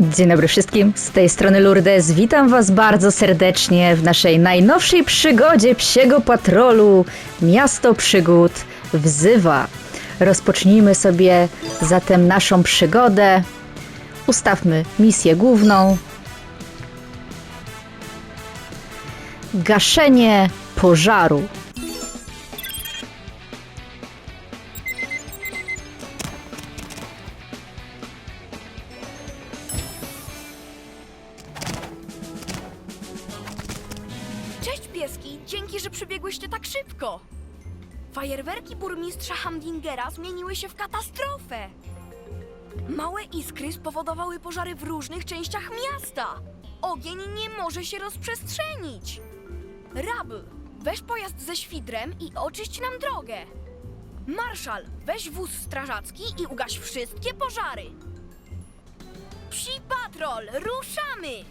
Dzień dobry wszystkim, z tej strony Lourdes. Witam Was bardzo serdecznie w naszej najnowszej przygodzie psiego patrolu. Miasto przygód wzywa. Rozpocznijmy sobie zatem naszą przygodę. Ustawmy misję główną. Gaszenie pożaru. Dzięki, że przybiegłyście tak szybko. Fajerwerki burmistrza Hamdingera zmieniły się w katastrofę. Małe iskry spowodowały pożary w różnych częściach miasta. Ogień nie może się rozprzestrzenić. Rabl, weź pojazd ze świdrem i oczyść nam drogę. Marszal, weź wóz strażacki i ugaś wszystkie pożary. Psi patrol, ruszamy!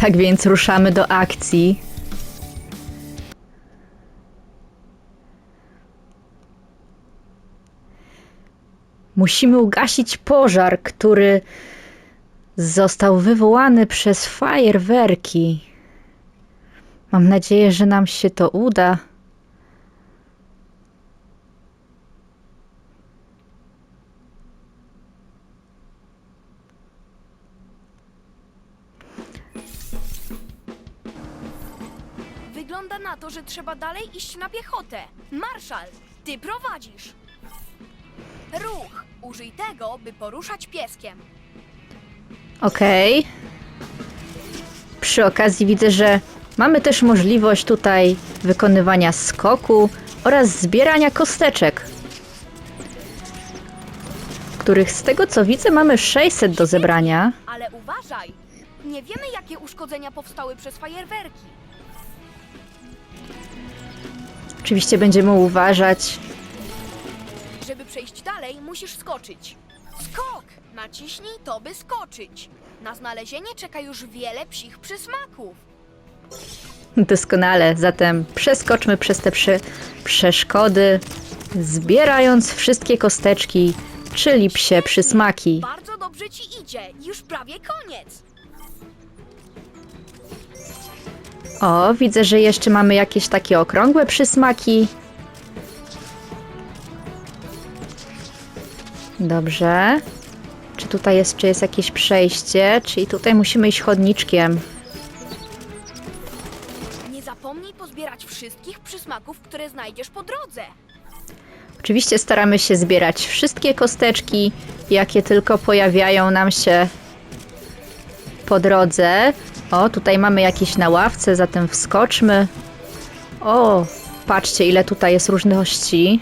Tak więc ruszamy do akcji. Musimy ugasić pożar, który został wywołany przez fajerwerki. Mam nadzieję, że nam się to uda. Trzeba dalej iść na piechotę. Marszal, ty prowadzisz. Ruch. Użyj tego, by poruszać pieskiem. Okej. Przy okazji widzę, że mamy też możliwość tutaj wykonywania skoku oraz zbierania kosteczek, których z tego co widzę mamy 600 do zebrania. Ale uważaj! Nie wiemy, jakie uszkodzenia powstały przez fajerwerki. Oczywiście będziemy uważać. Żeby przejść dalej, musisz skoczyć. Skok! Naciśnij to, by skoczyć. Na znalezienie czeka już wiele psich przysmaków. Doskonale, zatem przeskoczmy przez te prze przeszkody, zbierając wszystkie kosteczki, czyli psie przysmaki. Bardzo dobrze ci idzie. Już prawie koniec. O, widzę, że jeszcze mamy jakieś takie okrągłe przysmaki. Dobrze. Czy tutaj jest, czy jest jakieś przejście? Czyli tutaj musimy iść chodniczkiem. Nie zapomnij pozbierać wszystkich przysmaków, które znajdziesz po drodze. Oczywiście staramy się zbierać wszystkie kosteczki, jakie tylko pojawiają nam się po drodze. O, tutaj mamy jakieś na ławce, zatem wskoczmy. O, patrzcie, ile tutaj jest różności.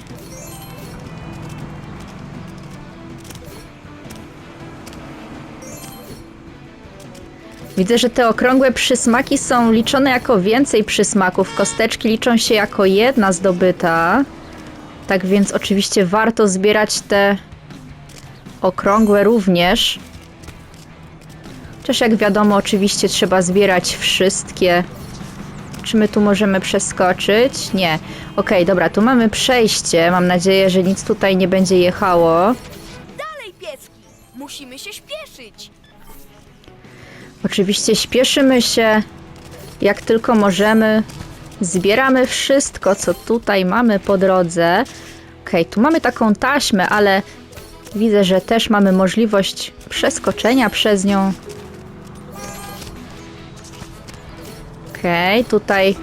Widzę, że te okrągłe przysmaki są liczone jako więcej przysmaków. Kosteczki liczą się jako jedna zdobyta. Tak więc oczywiście warto zbierać te okrągłe również. Chociaż jak wiadomo, oczywiście trzeba zbierać wszystkie. Czy my tu możemy przeskoczyć? Nie. Okej, dobra, tu mamy przejście. Mam nadzieję, że nic tutaj nie będzie jechało. Dalej, pieski! Musimy się śpieszyć. Oczywiście śpieszymy się jak tylko możemy. Zbieramy wszystko, co tutaj mamy po drodze. Okej, tu mamy taką taśmę, ale widzę, że też mamy możliwość przeskoczenia przez nią. Okej, tutaj.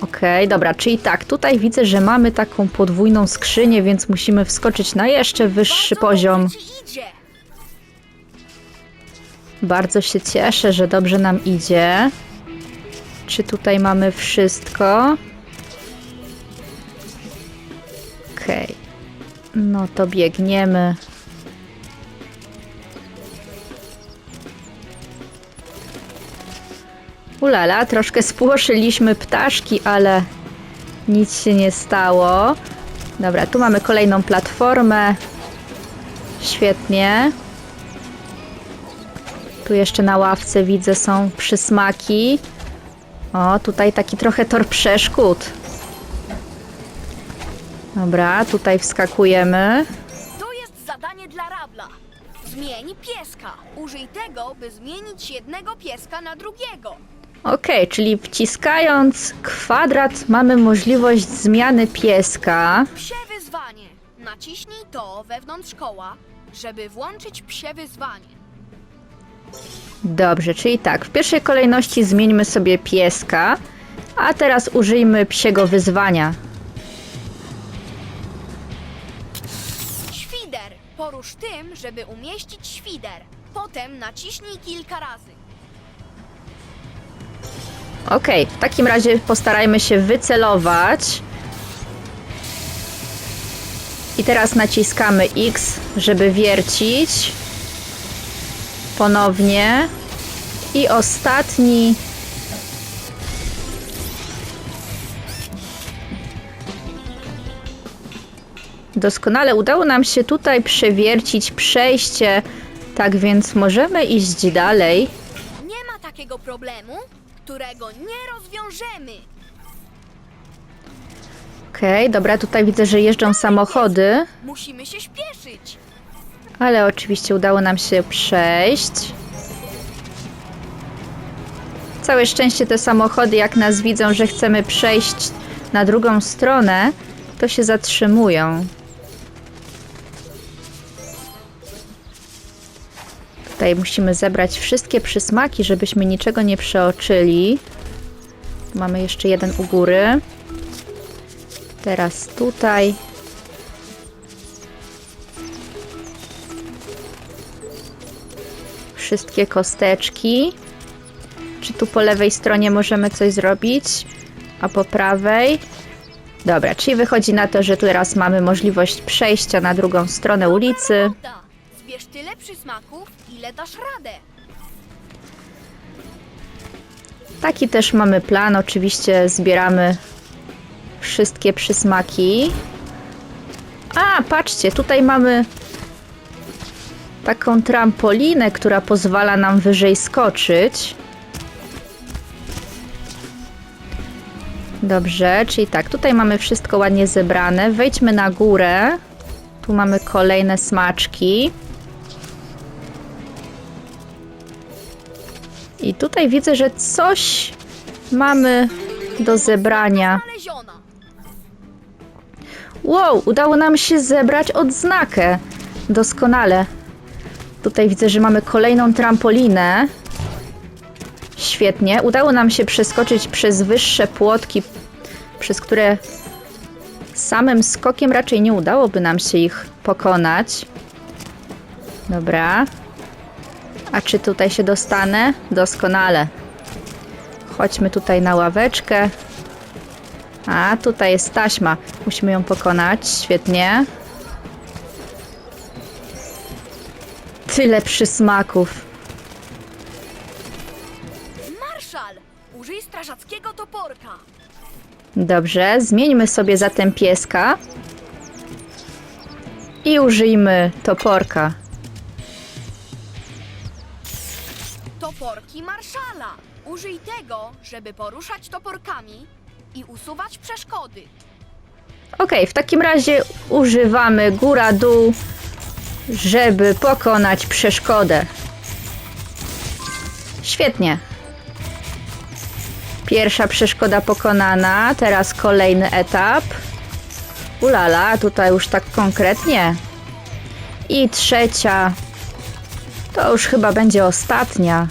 Okej, dobra, czyli tak, tutaj widzę, że mamy taką podwójną skrzynię, więc musimy wskoczyć na jeszcze wyższy poziom. Bardzo się cieszę, że dobrze nam idzie. Czy tutaj mamy wszystko? Okej. No to biegniemy. Ulala, troszkę spłoszyliśmy ptaszki, ale nic się nie stało. Dobra, tu mamy kolejną platformę. Świetnie. Tu jeszcze na ławce widzę są przysmaki. O, tutaj taki trochę tor przeszkód. Dobra, tutaj wskakujemy. To dla Rabla. Zmień pieska. Użyj tego, by zmienić jednego pieska na drugiego. Okej, czyli wciskając kwadrat mamy możliwość zmiany pieska. Psie wyzwanie. Naciśnij to wewnątrz koła, żeby włączyć psie wyzwanie. Dobrze, czyli tak, w pierwszej kolejności zmieńmy sobie pieska, a teraz użyjmy psiego wyzwania. Świder. Porusz tym, żeby umieścić świder. Potem naciśnij kilka razy. Okej, w takim razie postarajmy się wycelować. I teraz naciskamy X, żeby wiercić. Ponownie. I ostatni. Doskonale udało nam się tutaj przewiercić przejście, tak więc możemy iść dalej. Nie ma takiego problemu, którego nie rozwiążemy. Okej, dobra, tutaj widzę, że jeżdżą samochody. Musimy się śpieszyć. Ale oczywiście udało nam się przejść. Całe szczęście te samochody, jak nas widzą, że chcemy przejść na drugą stronę, to się zatrzymują. Tutaj musimy zebrać wszystkie przysmaki, żebyśmy niczego nie przeoczyli. Mamy jeszcze jeden u góry. Teraz tutaj. wszystkie kosteczki. Czy tu po lewej stronie możemy coś zrobić? A po prawej? Dobra, czyli wychodzi na to, że teraz mamy możliwość przejścia na drugą stronę ulicy. Tyle przysmaków, ile dasz radę. Taki też mamy plan. Oczywiście zbieramy wszystkie przysmaki. A, patrzcie, tutaj mamy taką trampolinę, która pozwala nam wyżej skoczyć. Dobrze, czyli tak, tutaj mamy wszystko ładnie zebrane. Wejdźmy na górę. Tu mamy kolejne smaczki. I tutaj widzę, że coś mamy do zebrania. Wow, udało nam się zebrać odznakę. Doskonale. Tutaj widzę, że mamy kolejną trampolinę. Świetnie. Udało nam się przeskoczyć przez wyższe płotki, przez które samym skokiem raczej nie udałoby nam się ich pokonać. Dobra. A czy tutaj się dostanę? Doskonale. Chodźmy tutaj na ławeczkę. A, tutaj jest taśma. Musimy ją pokonać. Świetnie. Tyle przysmaków. Marszal, użyj strażackiego toporka. Dobrze, zmieńmy sobie zatem pieska. I użyjmy toporka. Toporki marszala. Użyj tego, żeby poruszać toporkami i usuwać przeszkody. Ok, w takim razie używamy góra-dół, żeby pokonać przeszkodę. Świetnie. Pierwsza przeszkoda pokonana, teraz kolejny etap. Ulala, tutaj już tak konkretnie. I trzecia. To już chyba będzie ostatnia.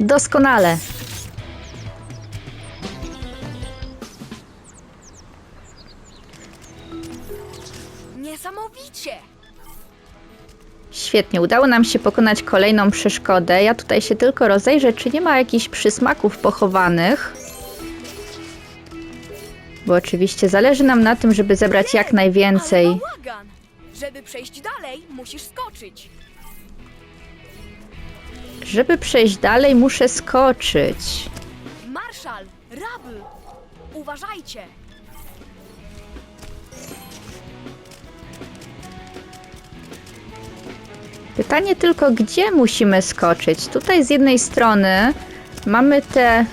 Doskonale. Niesamowicie! Świetnie, udało nam się pokonać kolejną przeszkodę. Ja tutaj się tylko rozejrzę, czy nie ma jakichś przysmaków pochowanych. Bo oczywiście zależy nam na tym, żeby zebrać jak Ale najwięcej. bałagan! Żeby przejść dalej, musisz skoczyć. Żeby przejść dalej, muszę skoczyć. Marszal, Rabl! Uważajcie! Pytanie tylko, gdzie musimy skoczyć? Tutaj z jednej strony mamy te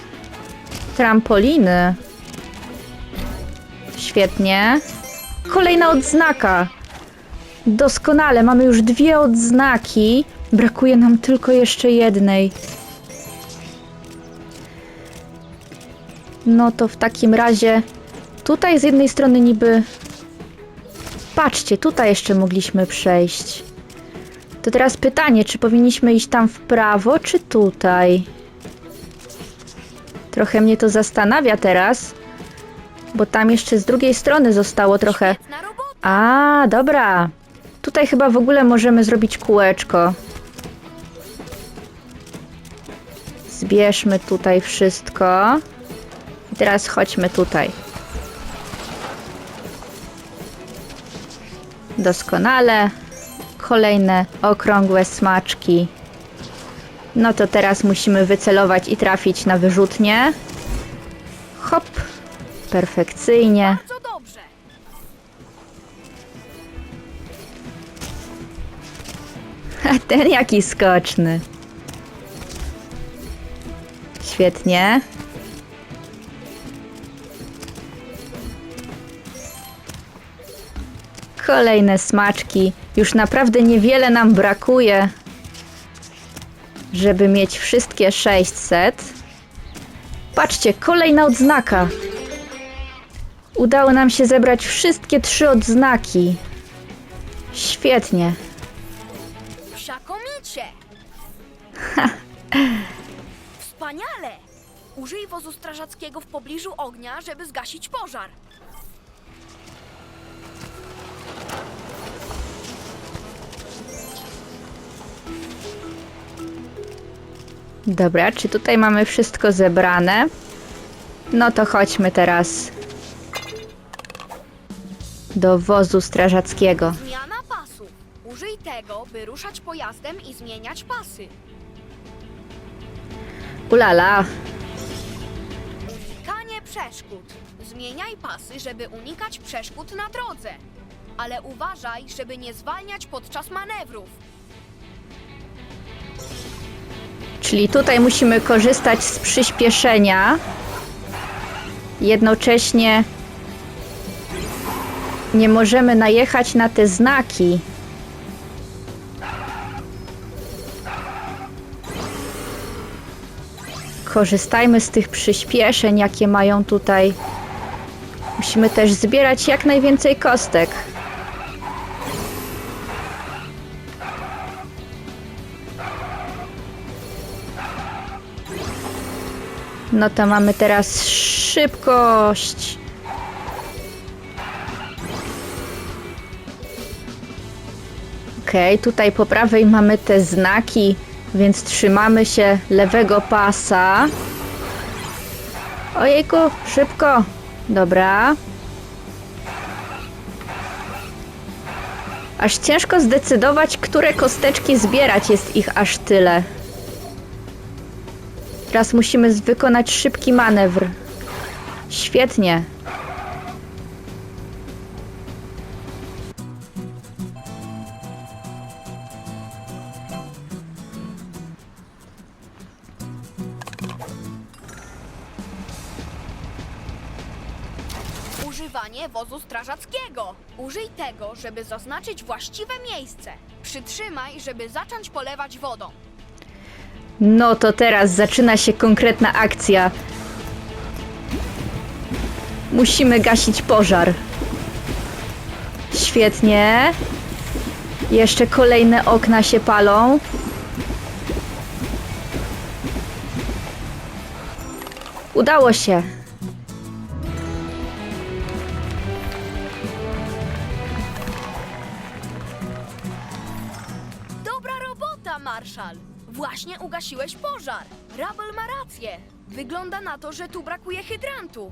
trampoliny. Świetnie. kolejna odznaka. Doskonale, mamy już dwie odznaki. Brakuje nam tylko jeszcze jednej. No to w takim razie tutaj z jednej strony niby. Patrzcie, tutaj jeszcze mogliśmy przejść. To teraz pytanie, czy powinniśmy iść tam w prawo, czy tutaj? Trochę mnie to zastanawia teraz, bo tam jeszcze z drugiej strony zostało trochę. A, dobra. Tutaj chyba w ogóle możemy zrobić kółeczko. Zbierzmy tutaj wszystko. I teraz chodźmy tutaj. Doskonale. Kolejne okrągłe smaczki. No to teraz musimy wycelować i trafić na wyrzutnię. Hop. Perfekcyjnie. Bardzo dobrze! A ten jaki skoczny. Świetnie. Kolejne smaczki. Już naprawdę niewiele nam brakuje, żeby mieć wszystkie 600. Patrzcie, kolejna odznaka. Udało nam się zebrać wszystkie trzy odznaki. Świetnie. Psiakomicie! Wspaniale! Użyj wozu strażackiego w pobliżu ognia, żeby zgasić pożar. Dobra, czy tutaj mamy wszystko zebrane? No to chodźmy teraz do wozu strażackiego. Zmiana pasów. Użyj tego, by ruszać pojazdem i zmieniać pasy. Ulala, Unikanie przeszkód. Zmieniaj pasy, żeby unikać przeszkód na drodze. Ale uważaj, żeby nie zwalniać podczas manewrów. czyli tutaj musimy korzystać z przyspieszenia. Jednocześnie nie możemy najechać na te znaki. Korzystajmy z tych przyspieszeń, jakie mają tutaj. Musimy też zbierać jak najwięcej kostek. No to mamy teraz szybkość. Okej, tutaj po prawej mamy te znaki, więc trzymamy się lewego pasa. Ojejku, szybko. Dobra. Aż ciężko zdecydować, które kosteczki zbierać, jest ich aż tyle. Teraz musimy wykonać szybki manewr. Świetnie. Strażackiego. Użyj tego, żeby zaznaczyć właściwe miejsce. Przytrzymaj, żeby zacząć polewać wodą. No to teraz zaczyna się konkretna akcja. Musimy gasić pożar. Świetnie. Jeszcze kolejne okna się palą. Udało się. Marszal! Właśnie ugasiłeś pożar. Rabel ma rację. Wygląda na to, że tu brakuje hydrantu.